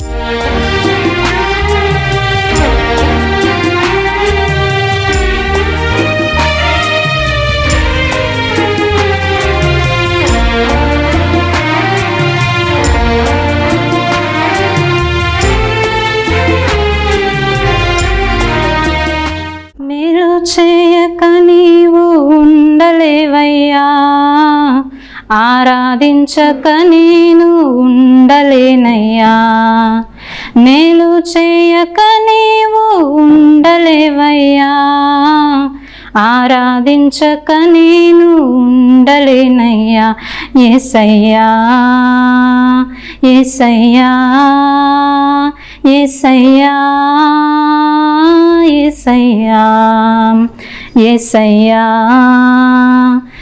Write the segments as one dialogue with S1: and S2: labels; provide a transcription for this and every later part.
S1: Música ఆరాధించక నేను ఉండలేనయ్యా. మేలు చేయక నీవు ఉండలేవయ్యా. ఆరాధించక నేను ఉండలేనయ్యా. ఏసయ్యా ఏసయ్యా ఏసయ్యా ఏసయ్యా ఏసయ్యా.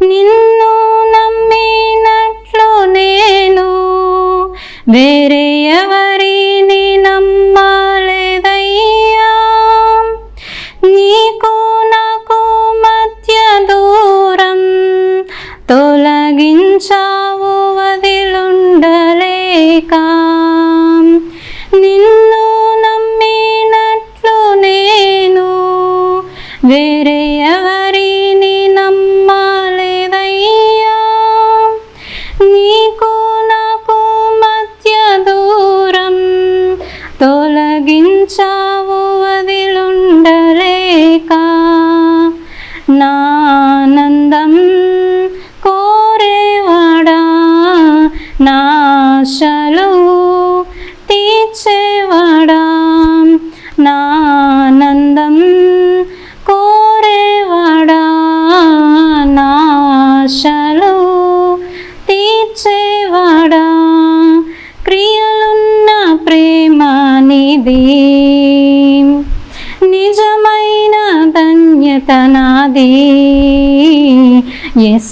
S1: నిన్ను నమ్మినట్లు నేను వేరే ఎవరిని నమ్మ.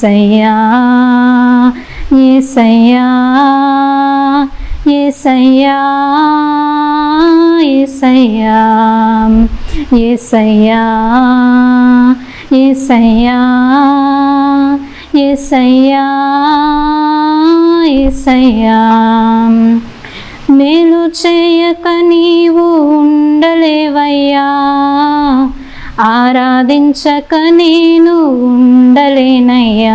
S1: ఎసయ్యా ఎసయ్యా ఎసయ్యా ఎసయ్యా ఎసయ్యా ఎసయ్యా ఎసయ్యా ఎసయ్యా మేలు చేయక ఆరాధించక నేను ఉండలేనయ్యా.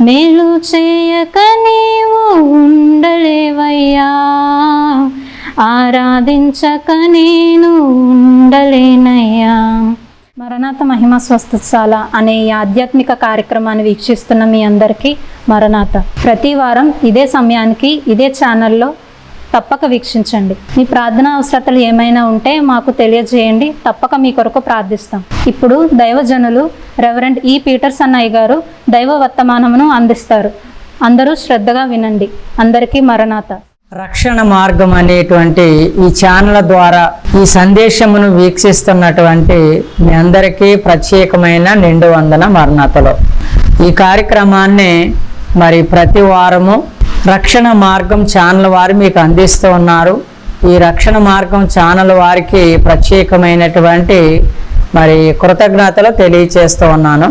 S1: మేలు చేయక నీవు ఉండలేవయ్యా. ఆరాధించక నేను ఉండలేనయ్యా. మరణాత మహిమ స్వస్థశాల అనే ఈ ఆధ్యాత్మిక కార్యక్రమాన్ని వీక్షిస్తున్న మీ అందరికీ మరణాత. ప్రతి వారం ఇదే సమయానికి ఇదే ఛానల్లో తప్పక వీక్షించండి. మీ ప్రార్థన అవసరతలు ఏమైనా ఉంటే మాకు తెలియజేయండి. తప్పక మీ కొరకు ప్రార్థిస్తాం. ఇప్పుడు దైవజనులు రెవరెండ్ ఈ పీటర్స్ అన్నయ్య గారు దైవ వర్తమానమును అందిస్తారు. అందరూ శ్రద్ధగా వినండి. అందరికీ మరణాత.
S2: రక్షణ మార్గం అనేటువంటి ఈ ఛానల్ ద్వారా ఈ సందేశమును వీక్షిస్తున్నటువంటి మీ అందరికీ ప్రత్యేకమైన నిండు వందన మరణతలో. ఈ కార్యక్రమాన్ని మరి ప్రతి వారము రక్షణ మార్గం ఛానల్ వారు మీకు అందిస్తూ ఉన్నారు. ఈ రక్షణ మార్గం ఛానల్ వారికి ప్రత్యేకమైనటువంటి మరి కృతజ్ఞతలు తెలియచేస్తూ ఉన్నాను.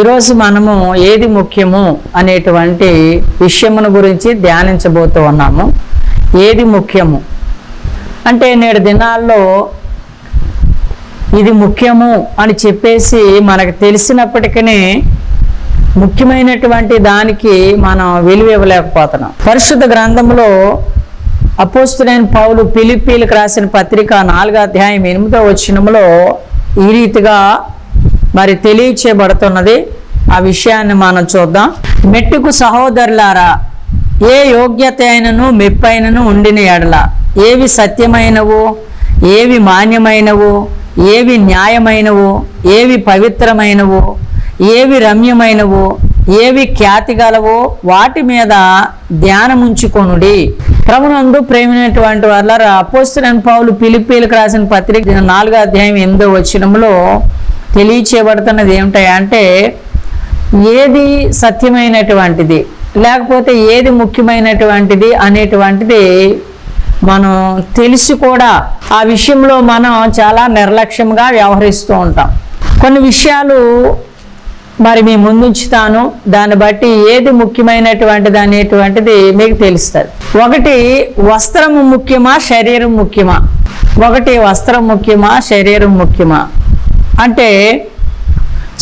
S2: ఈరోజు మనము ఏది ముఖ్యము అనేటువంటి విషయమును గురించి ధ్యానించబోతూ ఉన్నాము. ఏది ముఖ్యము? అంటే నేడు దినాల్లో ఇది ముఖ్యము అని చెప్పేసి మనకు తెలిసినప్పటికీ ముఖ్యమైనటువంటి దానికి మనం విలువ ఇవ్వలేకపోతున్నాం. పరిశుద్ధ గ్రంథంలో అపోస్తులైన పౌలు పిలిపీలకు రాసిన పత్రిక నాలుగో అధ్యాయం ఎనిమిదో వచ్చినములో ఈ రీతిగా మరి తెలియచేయబడుతున్నది. ఆ విషయాన్ని మనం చూద్దాం. మెట్టుకు సహోదరులారా ఏ యోగ్యత అయినను మెప్పైనను ఉండిన ఎడల ఏవి సత్యమైనవో ఏవి మాన్యమైనవో ఏవి న్యాయమైనవో ఏవి పవిత్రమైనవో ఏవి రమ్యమైనవో ఏవి ఖ్యాతి గలవో వాటి మీద ధ్యానముంచుకొనుడి ప్రభునందు ప్రేమైనటువంటి వాళ్ళ అపోస్తులైన పావులు పిలిపిలకు రాసిన పత్రిక నాలుగో అధ్యాయం ఎనిమిదో వచ్చినంలో తెలియచేయబడుతున్నది ఏమిటంటే ఏది సత్యమైనటువంటిది లేకపోతే ఏది ముఖ్యమైనటువంటిది అనేటువంటిది మనం తెలిసి కూడా ఆ విషయంలో మనం చాలా నిర్లక్ష్యంగా వ్యవహరిస్తూ ఉంటాం. కొన్ని విషయాలు మరి మీ ముందుంచుతాను. దాన్ని బట్టి ఏది ముఖ్యమైనటువంటిది అనేటువంటిది మీకు తెలుస్తుంది. ఒకటి వస్త్రము ముఖ్యమా శరీరం ముఖ్యమా? ఒకటి వస్త్రం ముఖ్యమా శరీరం ముఖ్యమా? అంటే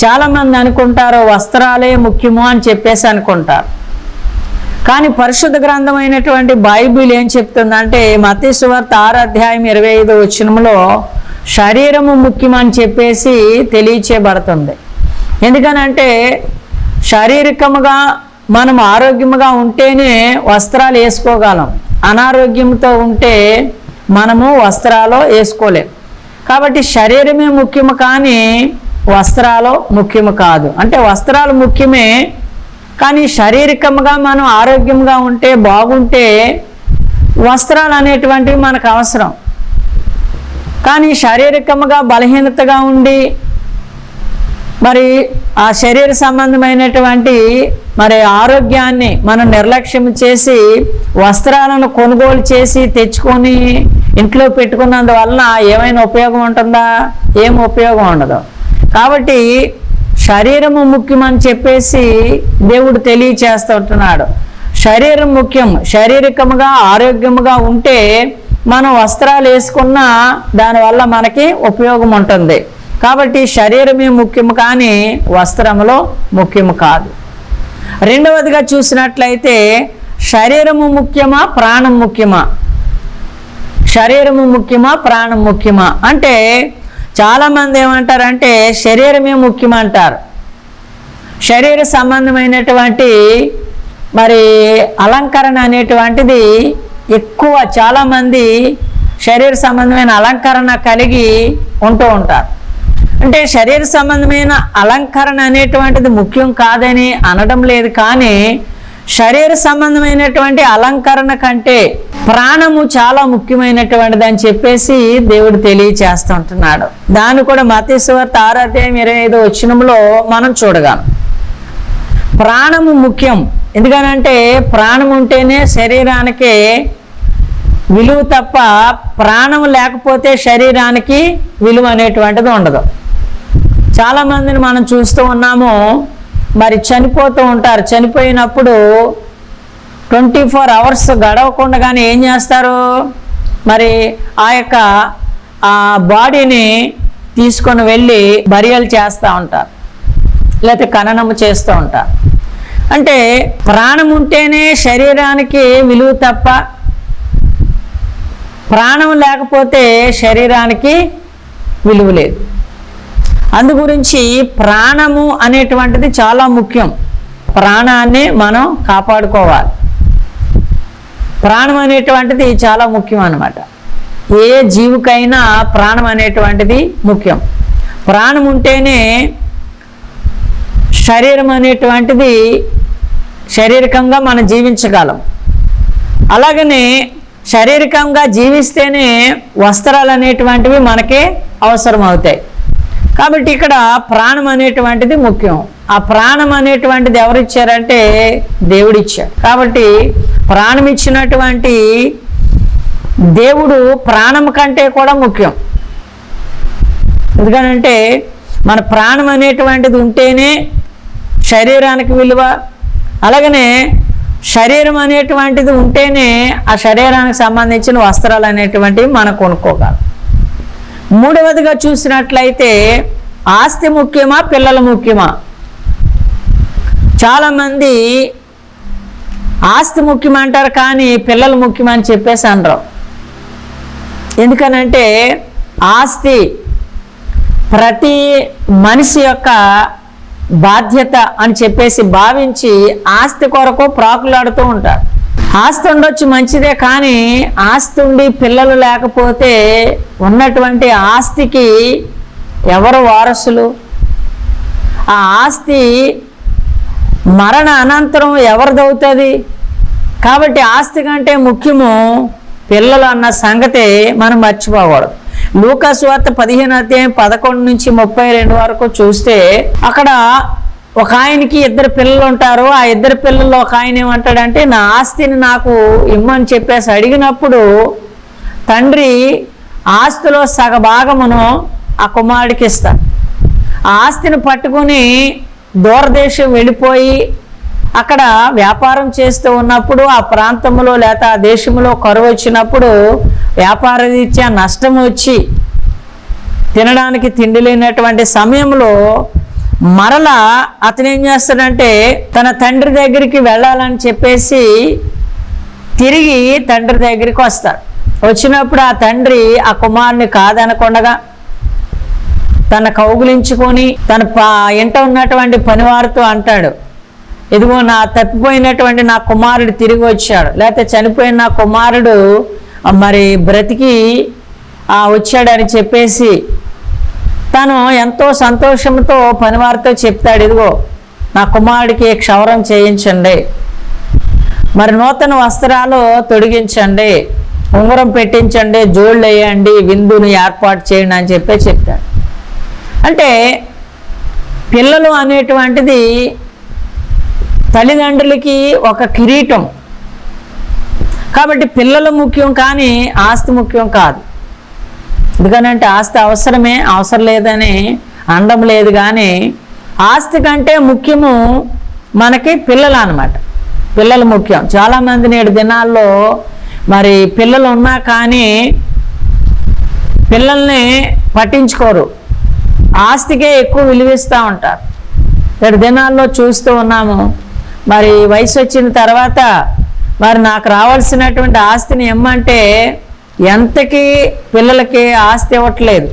S2: చాలామంది అనుకుంటారు వస్త్రాలే ముఖ్యము అని చెప్పేసి అనుకుంటారు. కానీ పరిశుద్ధ గ్రంథమైనటువంటి బైబిల్ ఏం చెప్తుందంటే మతీశ్వార్త ఆరు అధ్యాయం ఇరవై ఐదు వచ్చినంలో శరీరము ముఖ్యమని చెప్పేసి తెలియచేయబడుతుంది. ఎందుకనంటే శారీరకముగా మనం ఆరోగ్యముగా ఉంటేనే వస్త్రాలు వేసుకోగలం. అనారోగ్యంతో ఉంటే మనము వస్త్రాలు వేసుకోలేం. కాబట్టి శరీరమే ముఖ్యము కానీ వస్త్రాలు ముఖ్యము కాదు. అంటే వస్త్రాలు ముఖ్యమే కానీ శారీరకంగా మనం ఆరోగ్యంగా ఉంటే బాగుంటే వస్త్రాలు అనేటువంటివి మనకు అవసరం. కానీ శారీరకంగా బలహీనతగా ఉండి మరి ఆ శరీర సంబంధమైనటువంటి మరి ఆరోగ్యాన్ని మనం నిర్లక్ష్యం చేసి వస్త్రాలను కొనుగోలు చేసి తెచ్చుకొని ఇంట్లో పెట్టుకున్నందువలన ఏమైనా ఉపయోగం ఉంటుందా? ఏం ఉపయోగం ఉండదు. కాబట్టి శరీరము ముఖ్యమని చెప్పేసి దేవుడు తెలియచేస్తుంటున్నాడు. శరీరం ముఖ్యం. శారీరకముగా ఆరోగ్యముగా ఉంటే మనం వస్త్రాలు వేసుకున్నా దానివల్ల మనకి ఉపయోగం ఉంటుంది. కాబట్టి శరీరమే ముఖ్యం కానీ వస్త్రములో ముఖ్యము కాదు. రెండవదిగా చూసినట్లయితే శరీరము ముఖ్యమా ప్రాణం ముఖ్యమా? శరీరము ముఖ్యమా ప్రాణం ముఖ్యమా? అంటే చాలామంది ఏమంటారంటే శరీరమే ముఖ్యమంటారు. శరీర సంబంధమైనటువంటి మరి అలంకరణ అనేటువంటిది ఎక్కువ చాలామంది శరీర సంబంధమైన అలంకరణ కలిగి ఉంటూ ఉంటారు. అంటే శరీర సంబంధమైన అలంకరణ అనేటువంటిది ముఖ్యం కాదని అనడం లేదు కానీ శరీర సంబంధమైనటువంటి అలంకరణ కంటే ప్రాణము చాలా ముఖ్యమైనటువంటిది అని చెప్పేసి దేవుడు తెలియచేస్తుంటున్నాడు. దాన్ని కూడా మతేశ్వర్త ఆరాధ్యాయం ఇరవై ఐదు వచ్చినంలో మనం చూడగలం. ప్రాణము ముఖ్యం. ఎందుకనంటే ప్రాణం ఉంటేనే శరీరానికి విలువ తప్ప ప్రాణం లేకపోతే శరీరానికి విలువ అనేటువంటిది ఉండదు. చాలామందిని మనం చూస్తూ ఉన్నాము. మరి చనిపోతూ ఉంటారు. చనిపోయినప్పుడు ట్వంటీ ఫోర్ అవర్స్ గడవకుండా కానీ ఏం చేస్తారు? మరి ఆ యొక్క ఆ బాడీని తీసుకొని వెళ్ళి బరియలు చేస్తూ ఉంటారు. లేకపోతే ఖననము చేస్తూ ఉంటారు. అంటే ప్రాణం ఉంటేనే శరీరానికి విలువ తప్ప ప్రాణం లేకపోతే శరీరానికి విలువ లేదు. అందు గురించి ప్రాణము అనేటువంటిది చాలా ముఖ్యం. ప్రాణాన్ని మనం కాపాడుకోవాలి. ప్రాణం అనేటువంటిది చాలా ముఖ్యం అన్నమాట. ఏ జీవికైనా ప్రాణం అనేటువంటిది ముఖ్యం. ప్రాణం ఉంటేనే శరీరం అనేటువంటిది శారీరకంగా మనం జీవించగలం. అలాగనే శారీరకంగా జీవిస్తేనే వస్త్రాలు అనేటువంటివి మనకే అవసరం అవుతాయి కాబట్టి ఇక్కడ ప్రాణం అనేటువంటిది ముఖ్యం. ఆ ప్రాణం అనేటువంటిది ఎవరు ఇచ్చారంటే దేవుడు ఇచ్చాడు కాబట్టి ప్రాణం ఇచ్చినటువంటి దేవుడు ప్రాణం కంటే కూడా ముఖ్యం. ఎందుకనంటే మన ప్రాణం అనేటువంటిది ఉంటేనే శరీరానికి విలువ అలాగనే శరీరం అనేటువంటిది ఉంటేనే ఆ శరీరానికి సంబంధించిన వస్త్రాలు అనేటువంటివి మనం కొనుక్కోగలం. మూడవదిగా చూసినట్లయితే ఆస్తి ముఖ్యమా పిల్లలు ముఖ్యమా? చాలామంది ఆస్తి ముఖ్యమంటారు కానీ పిల్లలు ముఖ్యమని చెప్పేసి అనరు. ఎందుకనంటే ఆస్తి ప్రతి మనిషి యొక్క బాధ్యత అని చెప్పేసి భావించి ఆస్తి కొరకు ప్రాకులాడుతూ ఉంటారు. ఆస్తి ఉండొచ్చు మంచిదే కానీ ఆస్తి ఉండి పిల్లలు లేకపోతే ఉన్నటువంటి ఆస్తికి ఎవరు వారసులు? ఆ ఆస్తి మరణ అనంతరం ఎవరిదవుతుంది కాబట్టి ఆస్తి కంటే ముఖ్యము పిల్లలు అన్న సంగతి మనం మర్చిపోకూడదు. లూకాసు వార్త పదిహేను అధ్యాయం పదకొండు నుంచి ముప్పై రెండు వరకు చూస్తే అక్కడ ఒక ఆయనకి ఇద్దరు పిల్లలు ఉంటారు. ఆ ఇద్దరు పిల్లల్లో ఒక ఆయన ఏమంటాడంటే నా ఆస్తిని నాకు ఇమ్మని చెప్పేసి అడిగినప్పుడు తండ్రి ఆస్తిలో సగభాగమును ఆ కుమారుడికి ఇస్తాడు. ఆ ఆస్తిని పట్టుకుని దూరదేశం వెళ్ళిపోయి అక్కడ వ్యాపారం చేస్తూ ఉన్నప్పుడు ఆ ప్రాంతంలో లేక ఆ దేశంలో కరువు వచ్చినప్పుడు వ్యాపార రీత్యా నష్టం వచ్చి తినడానికి తిండి లేనటువంటి సమయంలో మరలా అతను ఏం చేస్తాడంటే తన తండ్రి దగ్గరికి వెళ్ళాలని చెప్పేసి తిరిగి తండ్రి దగ్గరికి వస్తాడు. వచ్చినప్పుడు ఆ తండ్రి ఆ కుమారుని కాదనకుండగా తన కౌగులించుకొని తన పా ఇంట ఉన్నటువంటి పనివారితో అంటాడు ఇదిగో నా తప్పిపోయినటువంటి నా కుమారుడు తిరిగి వచ్చాడు. లేకపోతే చనిపోయిన నా కుమారుడు మరి బ్రతికి వచ్చాడని చెప్పేసి తను ఎంతో సంతోషంతో పనివారితో చెప్తాడు ఇదిగో నా కుమారుడికి క్షవరం చేయించండి. మరి నూతన వస్త్రాలు తొడిగించండి. ఉంగరం పెట్టించండి జోళ్ళు వేయండి విందుని ఏర్పాటు చేయండి అని చెప్పే చెప్తాడు అంటే పిల్లలు అనేటువంటిది తల్లిదండ్రులకి ఒక కిరీటం. కాబట్టి పిల్లలు ముఖ్యం కానీ ఆస్తి ముఖ్యం కాదు. ఎందుకనంటే ఆస్తి అవసరమే అవసరం లేదని అండం లేదు కానీ ఆస్తి కంటే ముఖ్యము మనకి పిల్లలు అన్నమాట పిల్లలు ముఖ్యం. చాలామంది నేడు దినాల్లో మరి పిల్లలు ఉన్నా కానీ పిల్లల్ని పట్టించుకోరు. ఆస్తికే ఎక్కువ విలువిస్తూ ఉంటారు. నేడు దినాల్లో చూస్తూ ఉన్నాము. మరి వయసు వచ్చిన తర్వాత మరి నాకు రావాల్సినటువంటి ఆస్తిని ఇమ్మంటే ఎంతకి పిల్లలకి ఆస్తి ఇవ్వట్లేదు.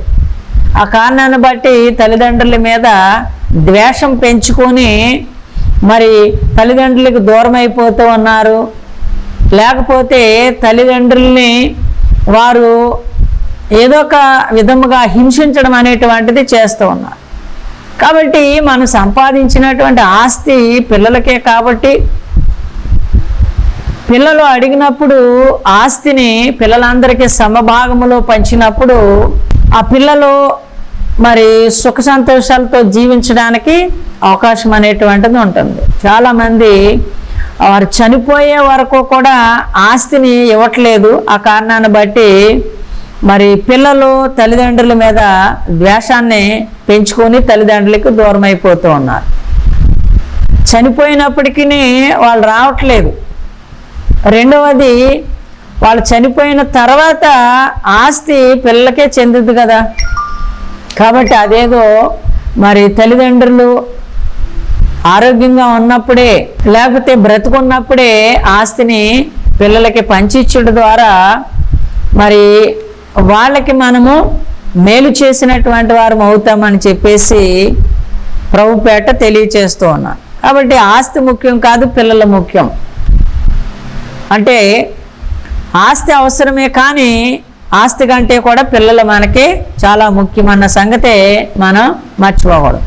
S2: ఆ కారణాన్ని బట్టి తల్లిదండ్రుల మీద ద్వేషం పెంచుకొని మరి తల్లిదండ్రులకు దూరం అయిపోతూ ఉన్నారు. లేకపోతే తల్లిదండ్రుల్ని వారు ఏదో ఒక విధముగా హింసించడం అనేటువంటిది చేస్తూ ఉన్నారు. కాబట్టి మనం సంపాదించినటువంటి ఆస్తి పిల్లలకే కాబట్టి పిల్లలు అడిగినప్పుడు ఆస్తిని పిల్లలందరికీ సమభాగములో పంచినప్పుడు ఆ పిల్లలు మరి సుఖ సంతోషాలతో జీవించడానికి అవకాశం అనేటువంటిది ఉంటుంది. చాలామంది వారు చనిపోయే వరకు కూడా ఆస్తిని ఇవ్వట్లేదు. ఆ కారణాన్ని బట్టి మరి పిల్లలు తల్లిదండ్రుల మీద ద్వేషాన్ని పెంచుకొని తల్లిదండ్రులకు దూరం అయిపోతూ ఉన్నారు. చనిపోయినప్పటికీ వాళ్ళు రావట్లేదు. రెండవది వాళ్ళు చనిపోయిన తర్వాత ఆస్తి పిల్లలకే చెందుద్ది కదా. కాబట్టి అదేదో మరి తల్లిదండ్రులు ఆరోగ్యంగా ఉన్నప్పుడే లేకపోతే బ్రతుకున్నప్పుడే ఆస్తిని పిల్లలకి పంచిచ్చుడు ద్వారా మరి వాళ్ళకి మనము మేలు చేసినటువంటి వారం అవుతామని చెప్పేసి ప్రభుపేట తెలియచేస్తూ ఉన్నాను కాబట్టి ఆస్తి ముఖ్యం కాదు పిల్లల ముఖ్యం. అంటే ఆస్తి అవసరమే కానీ ఆస్తి కంటే కూడా పిల్లలు మనకి చాలా ముఖ్యమన్న సంగతే మనం మర్చిపోకూడదు.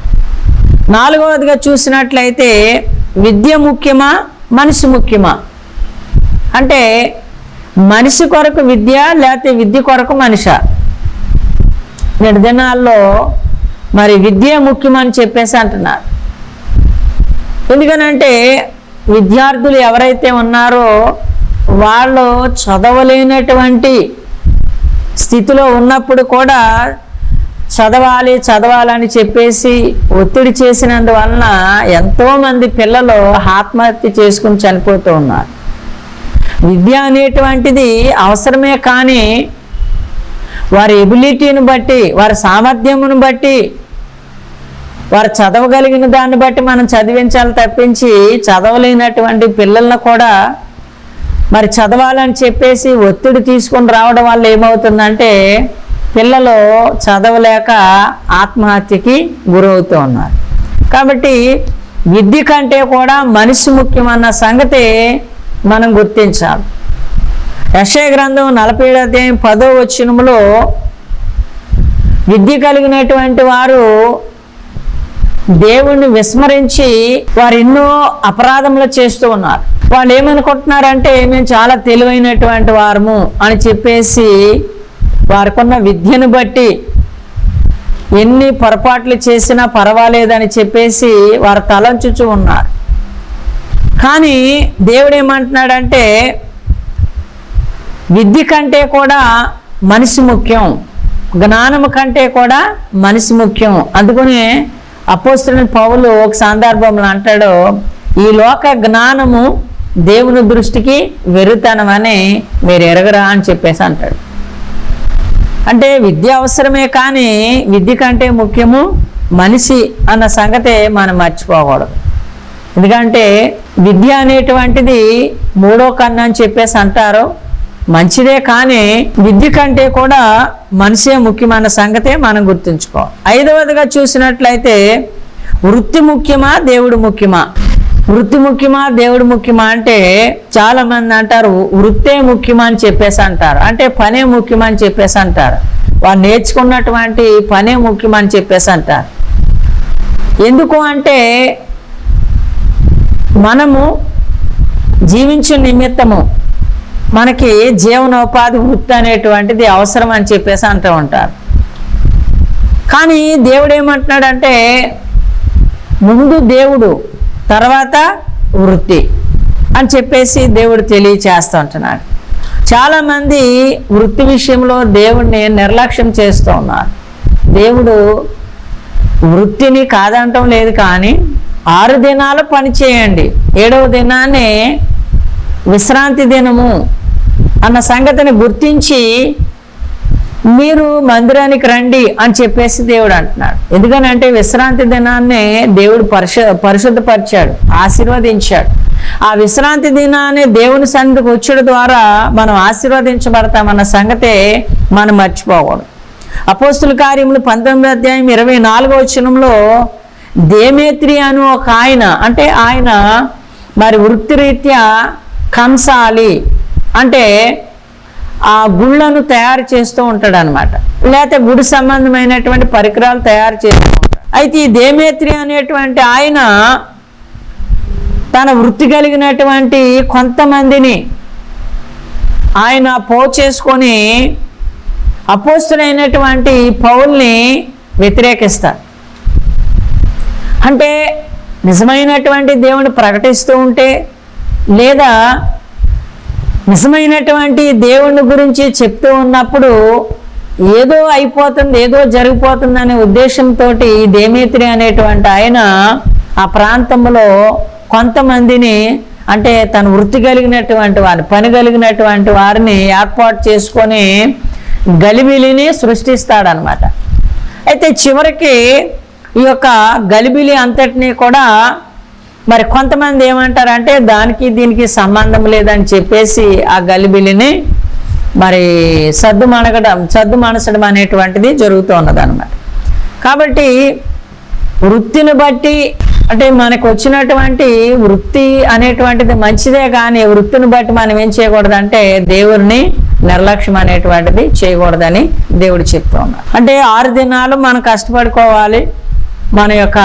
S2: నాలుగవదిగా చూసినట్లయితే విద్య ముఖ్యమా మనిషి ముఖ్యమా? అంటే మనిషి కొరకు విద్య లేకపోతే విద్య కొరకు మనిష? నేటి దినాల్లో మరి విద్య ముఖ్యమని చెప్పేసి అంటున్నారు. ఎందుకనంటే విద్యార్థులు ఎవరైతే ఉన్నారో వాళ్ళు చదవలేనటువంటి స్థితిలో ఉన్నప్పుడు కూడా చదవాలి చదవాలని చెప్పేసి ఒత్తిడి చేసినందువలన ఎంతోమంది పిల్లలు ఆత్మహత్య చేసుకుని చనిపోతూ ఉన్నారు. విద్య అనేటువంటిది అవసరమే కానీ వారి ఎబిలిటీని బట్టి వారి సామర్థ్యమును బట్టి వారు చదవగలిగిన దాన్ని బట్టి మనం చదివించాలి తప్పించి చదవలేనటువంటి పిల్లలను కూడా మరి చదవాలని చెప్పేసి ఒత్తిడి తీసుకొని రావడం వల్ల ఏమవుతుందంటే పిల్లలు చదవలేక ఆత్మహత్యకి గురవుతూ ఉన్నారు. కాబట్టి విద్య కంటే కూడా మనిషి ముఖ్యమన్న సంగతి మనం గుర్తించాలి. యశయ గ్రంథం నలభై ఏడు అధ్యాయం పదో వచ్చినములో విద్య కలిగినటువంటి వారు దేవుణ్ణి విస్మరించి వారు ఎన్నో అపరాధములు చేస్తూ ఉన్నారు. వాళ్ళు ఏమనుకుంటున్నారంటే మేము చాలా తెలివైనటువంటి వారము అని చెప్పేసి వారికున్న విద్యను బట్టి ఎన్ని పొరపాట్లు చేసినా పర్వాలేదని చెప్పేసి వారు తలంచుచు ఉన్నారు. కానీ దేవుడు ఏమంటున్నాడంటే విద్య కంటే కూడా మనిషి ముఖ్యం జ్ఞానము కంటే కూడా మనిషి ముఖ్యం. అందుకునే అపోస్తున్న పౌలు ఒక సందర్భంలో అంటాడు ఈ లోక జ్ఞానము దేవుని దృష్టికి వెరుతనమని మీరు ఎరగరా అని చెప్పేసి అంటాడు. అంటే విద్య అవసరమే కానీ విద్య కంటే ముఖ్యము మనిషి అన్న సంగతే మనం మర్చిపోకూడదు. ఎందుకంటే విద్య అనేటువంటిది మూడో కన్ను అని చెప్పేసి అంటారు. మంచిదే కానీ విద్య కంటే కూడా మనిషే ముఖ్యమైన సంగతే మనం గుర్తుంచుకో. ఐదవదిగా చూసినట్లయితే వృత్తి ముఖ్యమా దేవుడు ముఖ్యమా? వృత్తి ముఖ్యమా దేవుడు ముఖ్యమా అంటే చాలా మంది అంటారు వృత్తే ముఖ్యమా అని చెప్పేసి అంటారు. అంటే పనే ముఖ్యమా అని చెప్పేసి అంటారు. వారు నేర్చుకున్నటువంటి పనే ముఖ్యమా అని చెప్పేసి అంటారు. ఎందుకు అంటే మనము జీవించు నిమిత్తము మనకి జీవనోపాధి వృత్తి అనేటువంటిది అవసరం అని చెప్పేసి అంటూ ఉంటారు. కానీ దేవుడు ఏమంటున్నాడంటే ముందు దేవుడు తర్వాత వృత్తి అని చెప్పేసి దేవుడు తెలియచేస్తూ ఉంటున్నాడు. చాలామంది వృత్తి విషయంలో దేవుడిని నిర్లక్ష్యం చేస్తూ ఉన్నారు. దేవుడు వృత్తిని కాదంటం లేదు కానీ ఆరు దినాలు పని చేయండి. ఏడవ దినాన్ని విశ్రాంతి దినము అన్న సంగతిని గుర్తించి మీరు మందిరానికి రండి అని చెప్పేసి దేవుడు అంటున్నాడు. ఎందుకనంటే విశ్రాంతి దినాన్ని దేవుడు పరిశు పరిశుద్ధపరిచాడు ఆశీర్వదించాడు. ఆ విశ్రాంతి దినాన్ని దేవుని సన్నిధికి వచ్చడం ద్వారా మనం ఆశీర్వదించబడతామన్న సంగతే మనం మర్చిపోకూడదు. అపోస్తుల కార్యములు పంతొమ్మిది అధ్యాయం ఇరవై నాలుగో వచనంలో దేమేత్రి అను ఒక ఆయన అంటే ఆయన మరి వృత్తిరీత్యా కంసాలి అంటే ఆ గుళ్ళను తయారు చేస్తూ ఉంటాడు అనమాట లేకపోతే గుడి సంబంధమైనటువంటి పరికరాలు తయారు చేస్తూ ఉంటాడు. అయితే ఈ దేమేత్రి అనేటువంటి ఆయన తన వృత్తి కలిగినటువంటి కొంతమందిని ఆయన పో చేసుకొని అపోస్తులైనటువంటి పౌల్ని వ్యతిరేకిస్తారు అంటే నిజమైనటువంటి దేవుని ప్రకటిస్తూ ఉంటే లేదా నిజమైనటువంటి దేవుని గురించి చెప్తూ ఉన్నప్పుడు ఏదో అయిపోతుంది ఏదో జరిగిపోతుంది అనే ఉద్దేశంతో దేమేత్రి అనేటువంటి ఆయన ఆ ప్రాంతంలో కొంతమందిని అంటే తన వృత్తి కలిగినటువంటి వారిని పని కలిగినటువంటి వారిని ఏర్పాటు చేసుకొని గలిబిలిని సృష్టిస్తాడనమాట అయితే చివరికి ఈ యొక్క గలిబిలి అంతటినీ కూడా మరి కొంతమంది ఏమంటారంటే దానికి దీనికి సంబంధం లేదని చెప్పేసి ఆ గలిబిలిని మరి సద్దు మనగడం సద్దు మనసడం అనేటువంటిది జరుగుతూ ఉన్నదన్నమాట. కాబట్టి వృత్తిని బట్టి అంటే మనకు వచ్చినటువంటి వృత్తి అనేటువంటిది మంచిదే కానీ వృత్తిని బట్టి మనం ఏం చేయకూడదంటే దేవుడిని నిర్లక్ష్యం అనేటువంటిది చేయకూడదని దేవుడు చెప్తూ ఉన్నాడు. అంటే ఆరు దినాలు మనం కష్టపడుకోవాలి. మన యొక్క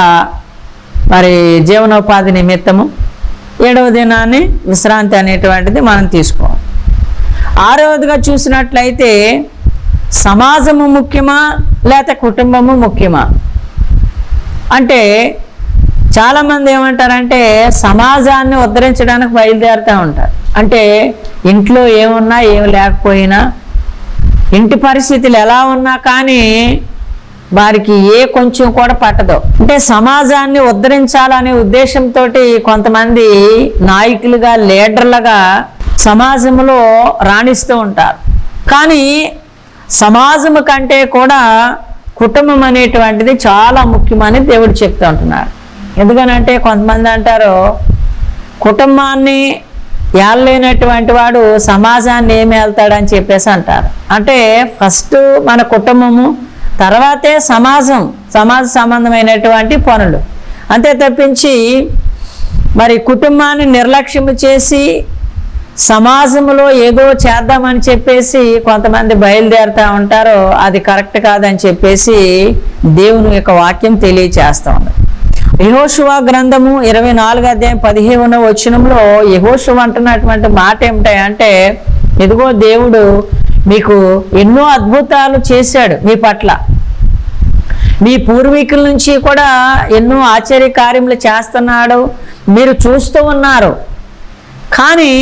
S2: మరి జీవనోపాధి నిమిత్తము ఏడవ దినాన్ని విశ్రాంతి అనేటువంటిది మనం తీసుకోవాలి. ఆరవదిగా చూసినట్లయితే సమాజము ముఖ్యమా లేక కుటుంబము ముఖ్యమా? అంటే చాలామంది ఏమంటారంటే సమాజాన్ని ఉద్ధరించడానికి బయలుదేరుతూ ఉంటారు. అంటే ఇంట్లో ఏమున్నా ఏమి లేకపోయినా ఇంటి పరిస్థితులు ఎలా ఉన్నా కానీ వారికి ఏ కొంచెం కూడా పట్టదు. అంటే సమాజాన్ని ఉద్ధరించాలనే ఉద్దేశంతో కొంతమంది నాయకులుగా లీడర్లుగా సమాజంలో రాణిస్తూ ఉంటారు. కానీ సమాజం కంటే కూడా కుటుంబం అనేటువంటిది చాలా ముఖ్యమని దేవుడు చెప్తూ ఉంటున్నాడు. ఎందుకనంటే కొంతమంది అంటారు కుటుంబాన్ని ఏళ్ళలేనటువంటి వాడు సమాజాన్ని ఏమి వెళ్తాడని చెప్పేసి అంటారు. అంటే ఫస్ట్ మన కుటుంబము తర్వాతే సమాజం సమాజ సంబంధమైనటువంటి పనులు. అంతే తప్పించి మరి కుటుంబాన్ని నిర్లక్ష్యం చేసి సమాజంలో ఏదో చేద్దామని చెప్పేసి కొంతమంది బయలుదేరుతూ ఉంటారో అది కరెక్ట్ కాదని చెప్పేసి దేవుని యొక్క వాక్యం తెలియచేస్తూ ఉంది యహోశువ గ్రంథము ఇరవై నాలుగు అధ్యాయం పదిహేను వచనంలో యహోశువ అంటున్నటువంటి మాట ఏమిటాయంటే ఇదిగో దేవుడు మీకు ఎన్నో అద్భుతాలు చేశాడు మీ పట్ల. మీ పూర్వీకుల నుంచి కూడా ఎన్నో ఆశ్చర్య కార్యములు చేస్తున్నాడు. మీరు చూస్తూ ఉన్నారు. కానీ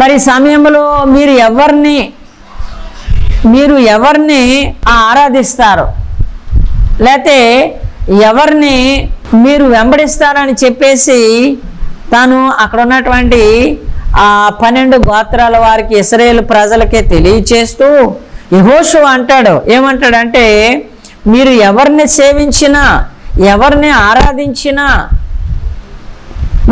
S2: మరి సమయంలో మీరు ఎవరిని మీరు ఎవరిని ఆరాధిస్తారు? లేతే ఎవరిని మీరు వెంబడిస్తారని చెప్పేసి తాను అక్కడ ఉన్నటువంటి ఆ పన్నెండు గోత్రాల వారికి ఇస్రాయేల్ ప్రజలకే తెలియచేస్తూ యహోషు అంటాడు. ఏమంటాడంటే మీరు ఎవరిని సేవించినా ఎవరిని ఆరాధించినా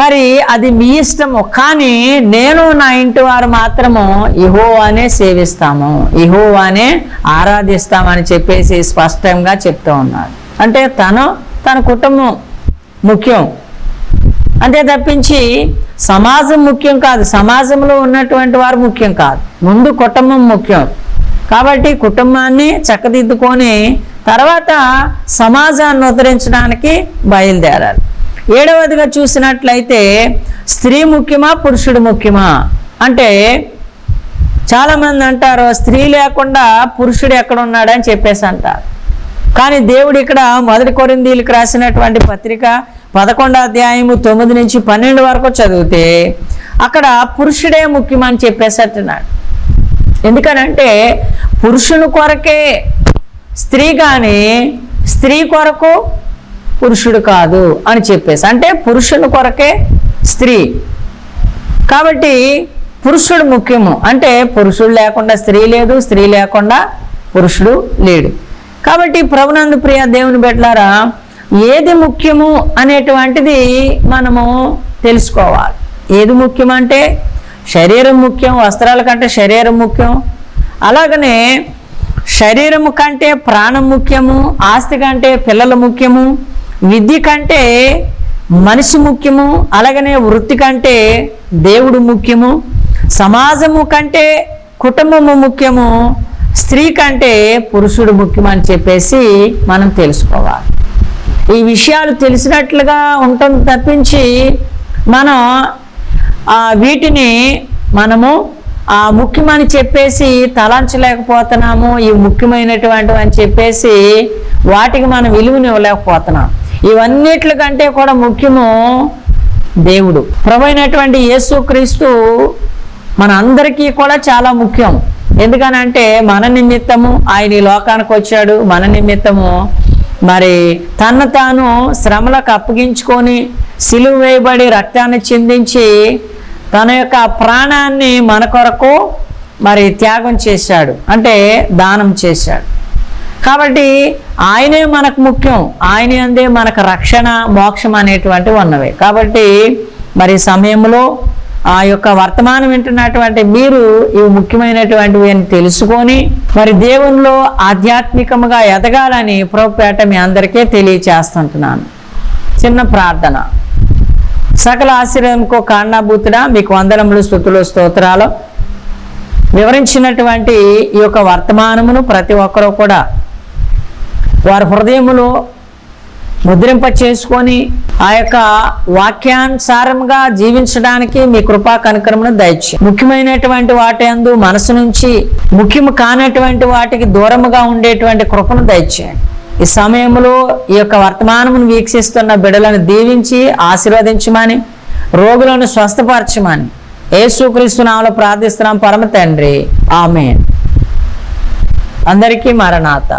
S2: మరి అది మీ ఇష్టము కానీ నేను నా ఇంటి వారు మాత్రము ఇహోవానే సేవిస్తాము ఇహోవానే ఆరాధిస్తామని చెప్పేసి స్పష్టంగా చెప్తూ ఉన్నాడు. అంటే తను తన కుటుంబం ముఖ్యం. అంతే తప్పించి సమాజం ముఖ్యం కాదు. సమాజంలో ఉన్నటువంటి వారు ముఖ్యం కాదు. ముందు కుటుంబం ముఖ్యం. కాబట్టి కుటుంబాన్ని చక్కదిద్దుకొని తర్వాత సమాజాన్ని ఉద్ధరించడానికి బయలుదేరాలి. ఏడవదిగా చూసినట్లయితే స్త్రీ ముఖ్యమా పురుషుడు ముఖ్యమా అంటే చాలామంది అంటారు స్త్రీ లేకుండా పురుషుడు ఎక్కడ ఉన్నాడని చెప్పేసి అంటారు. కానీ దేవుడు ఇక్కడ మొదటి కొరిందీలకు రాసినటువంటి పత్రిక పదకొండో అధ్యాయము తొమ్మిది నుంచి పన్నెండు వరకు చదివితే అక్కడ పురుషుడే ముఖ్యమని చెప్పేసట్టున్నాడు. ఎందుకనంటే పురుషుని కొరకే స్త్రీ కానీ స్త్రీ కొరకు పురుషుడు కాదు అని చెప్పేసి. అంటే పురుషుని కొరకే స్త్రీ. కాబట్టి పురుషుడు ముఖ్యము. అంటే పురుషుడు లేకుండా స్త్రీ లేదు స్త్రీ లేకుండా పురుషుడు లేడు. కాబట్టి ప్రభునందు ప్రియ దేవుని పెట్టారా ఏది ముఖ్యము అనేటువంటిది మనము తెలుసుకోవాలి. ఏది ముఖ్యం అంటే శరీరం ముఖ్యం వస్త్రాల కంటే శరీరం ముఖ్యం. అలాగనే శరీరము కంటే ప్రాణం ముఖ్యము ఆస్తి కంటే పిల్లలు ముఖ్యము విద్య కంటే మనిషి ముఖ్యము అలాగనే వృత్తి కంటే దేవుడు ముఖ్యము సమాజము కంటే కుటుంబము ముఖ్యము స్త్రీ కంటే పురుషుడు ముఖ్యం అని చెప్పేసి మనం తెలుసుకోవాలి. ఈ విషయాలు తెలిసినట్లుగా ఉంటుంది తప్పించి మనం వీటిని మనము ఆ ముఖ్యమని చెప్పేసి తలంచలేకపోతున్నాము ఈ ముఖ్యమైనటువంటివి అని చెప్పేసి వాటికి మనం విలువనివ్వలేకపోతున్నాం ఇవన్నిటికంటే కూడా ముఖ్యము దేవుడు. ప్రభైనటువంటి యేసుక్రీస్తు మన అందరికీ కూడా చాలా ముఖ్యం. ఎందుకనంటే మన నిమిత్తము ఆయన ఈ లోకానికి వచ్చాడు మన నిమిత్తము మరి తను తాను శ్రమలకు అప్పగించుకొని సిలువ వేయబడి రక్తాన్ని చిందించి తన యొక్క ప్రాణాన్ని మన కొరకు మరి త్యాగం చేశాడు. అంటే దానం చేశాడు. కాబట్టి ఆయనే మనకు ముఖ్యం. ఆయన అందే మనకు రక్షణ మోక్షం అనేటువంటివి ఉన్నవి కాబట్టి మరి సమయంలో ఆ యొక్క వర్తమానం వింటున్నటువంటి మీరు ఇవి ముఖ్యమైనటువంటివి అని తెలుసుకొని మరి దేవునిలో ఆధ్యాత్మికముగా ఎదగాలని ప్రోపేట మీ అందరికీ తెలియచేస్తుంటున్నాను. చిన్న ప్రార్థన. సకల ఆశీర్వాదంకో కారణభూతుడా మీకు వందనములు స్థుతులు స్తోత్రాలు. వివరించినటువంటి ఈ యొక్క వర్తమానమును ప్రతి ఒక్కరూ కూడా వారి హృదయములో ముద్రింప చేసుకొని ఆ యొక్క వాక్యానుసారంగా జీవించడానికి మీ కృపా కనుకరమును దయచే. ముఖ్యమైనటువంటి వాటి అందు మనసు నుంచి ముఖ్యము కానటువంటి వాటికి దూరముగా ఉండేటువంటి కృపను దయచేయండి ఈ సమయంలో ఈ యొక్క వర్తమానమును వీక్షిస్తున్న బిడలను దీవించి ఆశీర్వదించమని రోగులను స్వస్థపరచమని యేసుక్రీస్తు నామలో ప్రార్థిస్తున్నాం. పరమ తండ్రి. ఆమె అందరికీ మరణాత.